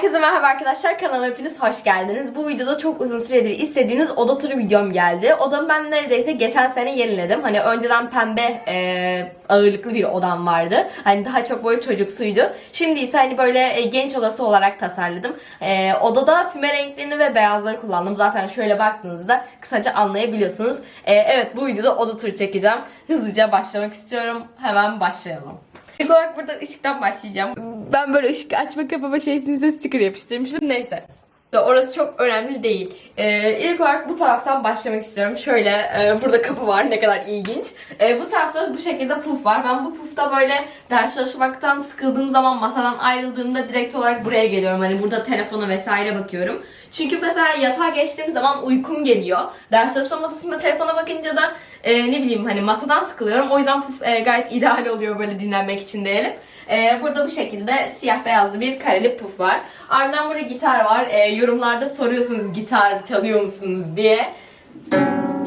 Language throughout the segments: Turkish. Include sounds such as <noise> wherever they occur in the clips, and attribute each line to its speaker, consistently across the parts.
Speaker 1: Herkese merhaba arkadaşlar kanalıma hepiniz hoş geldiniz. Bu videoda çok uzun süredir istediğiniz oda turu videom geldi. Odamı ben neredeyse geçen sene yeniledim. Hani önceden pembe e, ağırlıklı bir odam vardı. Hani daha çok böyle çocuksuydu. Şimdi ise hani böyle e, genç odası olarak tasarladım. E, odada füme renklerini ve beyazları kullandım. Zaten şöyle baktığınızda kısaca anlayabiliyorsunuz. E, evet bu videoda oda turu çekeceğim. Hızlıca başlamak istiyorum. Hemen başlayalım. İlk olarak burada ışıktan başlayacağım. Ben böyle ışık açma kapama şeysini size sticker yapıştırmıştım. Neyse. Orası çok önemli değil. Ee, ilk olarak bu taraftan başlamak istiyorum. Şöyle e, burada kapı var ne kadar ilginç. E, bu tarafta bu şekilde puf var. Ben bu pufta böyle ders çalışmaktan sıkıldığım zaman masadan ayrıldığımda direkt olarak buraya geliyorum. Hani burada telefona vesaire bakıyorum. Çünkü mesela yatağa geçtiğim zaman uykum geliyor. Ders çalışma masasında telefona bakınca da e, ne bileyim hani masadan sıkılıyorum. O yüzden puf e, gayet ideal oluyor böyle dinlenmek için diyelim. Ee, burada bu şekilde siyah beyazlı bir kareli puf var. Ardından burada gitar var. Ee, yorumlarda soruyorsunuz gitar çalıyor musunuz diye.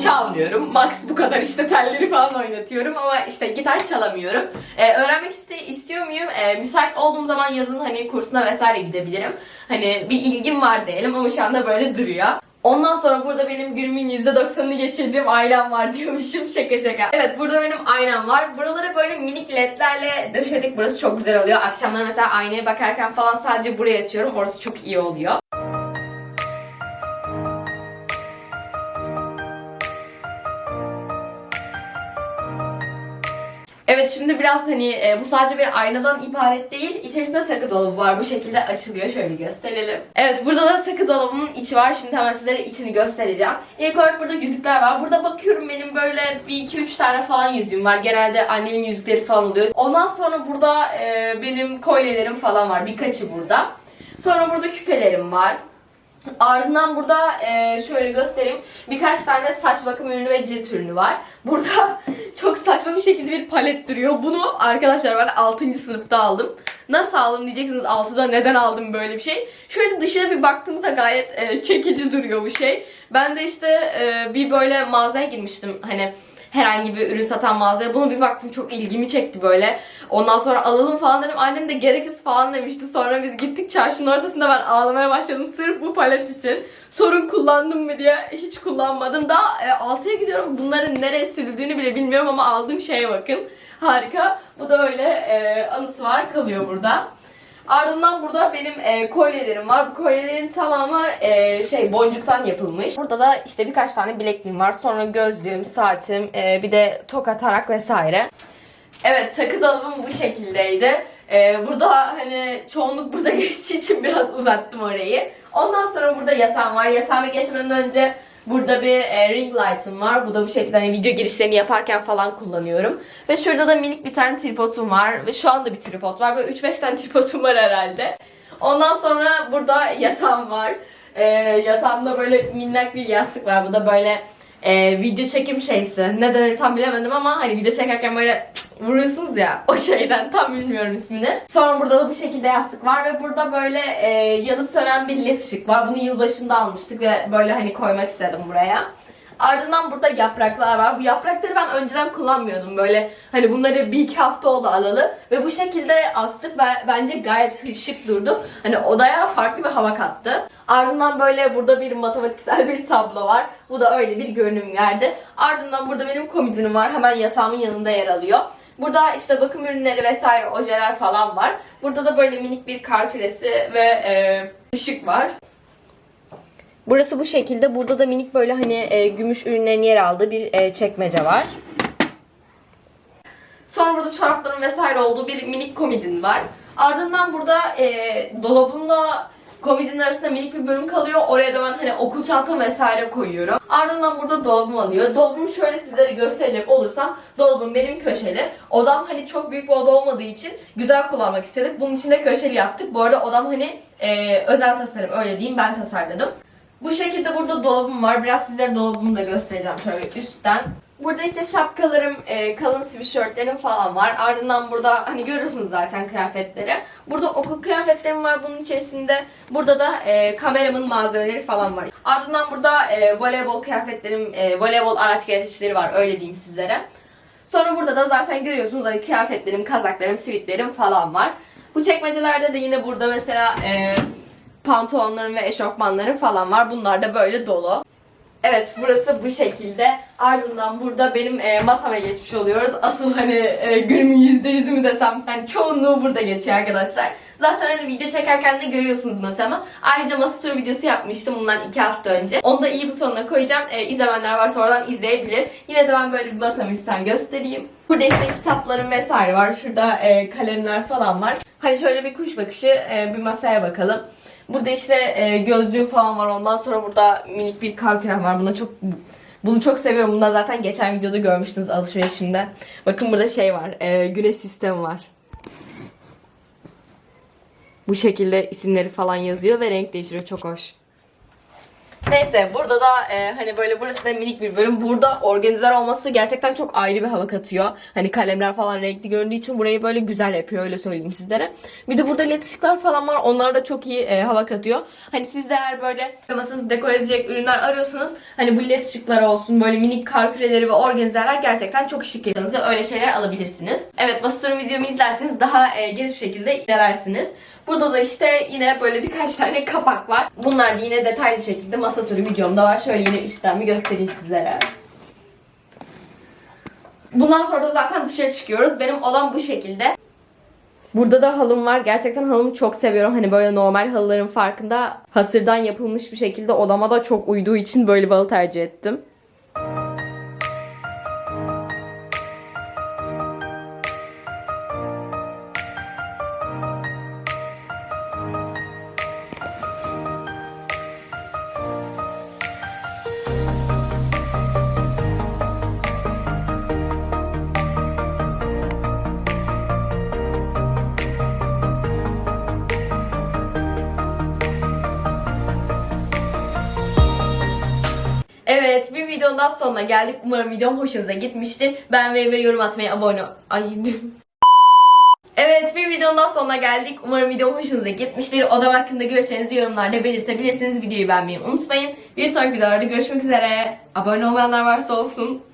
Speaker 1: Çalmıyorum. Max bu kadar işte telleri falan oynatıyorum ama işte gitar çalamıyorum. Ee, öğrenmek iste- istiyor muyum? Ee, müsait olduğum zaman yazın hani kursuna vesaire gidebilirim. Hani bir ilgim var diyelim ama şu anda böyle duruyor. Ondan sonra burada benim günümün %90'ını geçirdiğim ailem var diyormuşum <laughs> şaka şaka. Evet burada benim aynam var. Buraları böyle minik ledlerle döşedik. Burası çok güzel oluyor. Akşamları mesela aynaya bakarken falan sadece buraya açıyorum. Orası çok iyi oluyor. Evet şimdi biraz hani e, bu sadece bir aynadan ibaret değil. İçerisinde takı dolabı var. Bu şekilde açılıyor. Şöyle gösterelim. Evet burada da takı dolabının içi var. Şimdi hemen sizlere içini göstereceğim. İlk olarak burada yüzükler var. Burada bakıyorum benim böyle bir iki üç tane falan yüzüğüm var. Genelde annemin yüzükleri falan oluyor. Ondan sonra burada e, benim kolyelerim falan var. Birkaçı burada. Sonra burada küpelerim var. Ardından burada e, şöyle göstereyim. Birkaç tane saç bakım ürünü ve cilt ürünü var. Burada <laughs> çok saçma bir şekilde bir palet duruyor. Bunu arkadaşlar ben 6. sınıfta aldım. Nasıl aldım diyeceksiniz 6'da neden aldım böyle bir şey. Şöyle dışına bir baktığımızda gayet e, çekici duruyor bu şey. Ben de işte e, bir böyle mağazaya girmiştim. Hani herhangi bir ürün satan mağazaya. Bunu bir baktım çok ilgimi çekti böyle. Ondan sonra alalım falan dedim. Annem de gereksiz falan demişti. Sonra biz gittik çarşının ortasında ben ağlamaya başladım sırf bu palet için. Sorun kullandım mı diye hiç kullanmadım. Daha e, 6'ya gidiyorum. Bunların nereye sürüldüğünü bile bilmiyorum ama aldığım şeye bakın. Harika. Bu da öyle e, anısı var kalıyor burada. Ardından burada benim e, kolyelerim var. Bu kolyelerin tamamı e, şey boncuktan yapılmış. Burada da işte birkaç tane bilekliğim var. Sonra gözlüğüm, saatim, e, bir de toka tarak vesaire. Evet takı dolabım bu şekildeydi. E, burada hani çoğunluk burada <laughs> geçtiği için biraz uzattım orayı. Ondan sonra burada yatağım var. Yatağıma geçmeden önce Burada bir e, ring light'ım var. Bu da bu şekilde hani video girişlerini yaparken falan kullanıyorum. Ve şurada da minik bir tane tripodum var. Ve şu anda bir tripod var. Böyle 3-5 tane <laughs> tripodum var herhalde. Ondan sonra burada yatağım var. E, yatağımda böyle minnak bir yastık var. Bu da böyle e, video çekim şeysi. Ne denir tam bilemedim ama hani video çekerken böyle vuruyorsunuz ya o şeyden tam bilmiyorum ismini. Sonra burada da bu şekilde yastık var ve burada böyle e, yanıp sönen bir led ışık var. Bunu yılbaşında almıştık ve böyle hani koymak istedim buraya. Ardından burada yapraklar var. Bu yaprakları ben önceden kullanmıyordum. Böyle hani bunları bir iki hafta oldu alalı. Ve bu şekilde astık ve bence gayet şık durdu. Hani odaya farklı bir hava kattı. Ardından böyle burada bir matematiksel bir tablo var. Bu da öyle bir görünüm verdi. Ardından burada benim komodinim var. Hemen yatağımın yanında yer alıyor. Burada işte bakım ürünleri vesaire ojeler falan var. Burada da böyle minik bir kar küresi ve e, ışık var. Burası bu şekilde. Burada da minik böyle hani e, gümüş ürünlerin yer aldığı bir e, çekmece var. Sonra burada çorapların vesaire olduğu bir minik komodin var. Ardından burada e, dolabımla komodinin arasında minik bir bölüm kalıyor. Oraya da ben hani okul çantam vesaire koyuyorum. Ardından burada dolabım alıyor. Dolabımı şöyle sizlere gösterecek olursam dolabım benim köşeli. Odam hani çok büyük bir oda olmadığı için güzel kullanmak istedik. Bunun için de köşeli yaptık. Bu arada odam hani e, özel tasarım öyle diyeyim ben tasarladım. Bu şekilde burada dolabım var. Biraz sizlere dolabımı da göstereceğim şöyle üstten. Burada işte şapkalarım, e, kalın sweatshirtlerim falan var. Ardından burada hani görüyorsunuz zaten kıyafetleri. Burada okul kıyafetlerim var bunun içerisinde. Burada da e, kameramın malzemeleri falan var. Ardından burada e, voleybol kıyafetlerim, e, voleybol araç gereçleri var öyle diyeyim sizlere. Sonra burada da zaten görüyorsunuz hani kıyafetlerim, kazaklarım, sivitlerim falan var. Bu çekmecelerde de yine burada mesela e, pantolonlarım ve eşofmanlarım falan var. Bunlar da böyle dolu. Evet burası bu şekilde. Ardından burada benim e, masama geçmiş oluyoruz. Asıl hani e, günümün yüzde yüzü mü desem hani çoğunluğu burada geçiyor arkadaşlar. Zaten hani video çekerken de görüyorsunuz masamı. Ayrıca masa turu videosu yapmıştım bundan iki hafta önce. Onu da iyi butonuna koyacağım. E, izlemenler varsa oradan izleyebilir. Yine de ben böyle bir masamı üstten göstereyim. Burada işte kitaplarım vesaire var. Şurada e, kalemler falan var. Hani şöyle bir kuş bakışı e, bir masaya bakalım. Burada işte e, gözlüğüm falan var. Ondan sonra burada minik bir kar krem var. Buna çok bunu çok seviyorum. Bunu da zaten geçen videoda görmüştünüz alışverişimde. Bakın burada şey var. E, güneş sistemi var. Bu şekilde isimleri falan yazıyor ve renk değiştiriyor. Çok hoş. Neyse burada da e, hani böyle burası da minik bir bölüm. Burada organizer olması gerçekten çok ayrı bir hava katıyor. Hani kalemler falan renkli göründüğü için burayı böyle güzel yapıyor öyle söyleyeyim sizlere. Bir de burada led ışıklar falan var. Onlar da çok iyi e, hava katıyor. Hani siz de eğer böyle masanızı dekore edecek ürünler arıyorsanız hani bu led ışıklar olsun böyle minik kar küreleri ve organizerler gerçekten çok şık yapıyorsunuz. Öyle şeyler alabilirsiniz. Evet turu videomu izlerseniz daha e, geniş bir şekilde izlersiniz. Burada da işte yine böyle birkaç tane kapak var. Bunlar da yine detaylı şekilde masa turu videomda var. Şöyle yine üstten bir göstereyim sizlere. Bundan sonra da zaten dışarı çıkıyoruz. Benim odam bu şekilde. Burada da halım var. Gerçekten halımı çok seviyorum. Hani böyle normal halıların farkında hasırdan yapılmış bir şekilde odama da çok uyduğu için böyle bir halı tercih ettim. Daha sonuna geldik. Umarım videom hoşunuza gitmiştir. Beğenmeyi ve yorum atmayı abone Ay <laughs> Evet bir videonun daha sonuna geldik. Umarım videom hoşunuza gitmiştir. Odam hakkında görüşlerinizi yorumlarda belirtebilirsiniz. Videoyu beğenmeyi unutmayın. Bir sonraki videolarda görüşmek üzere. Abone olmayanlar varsa olsun.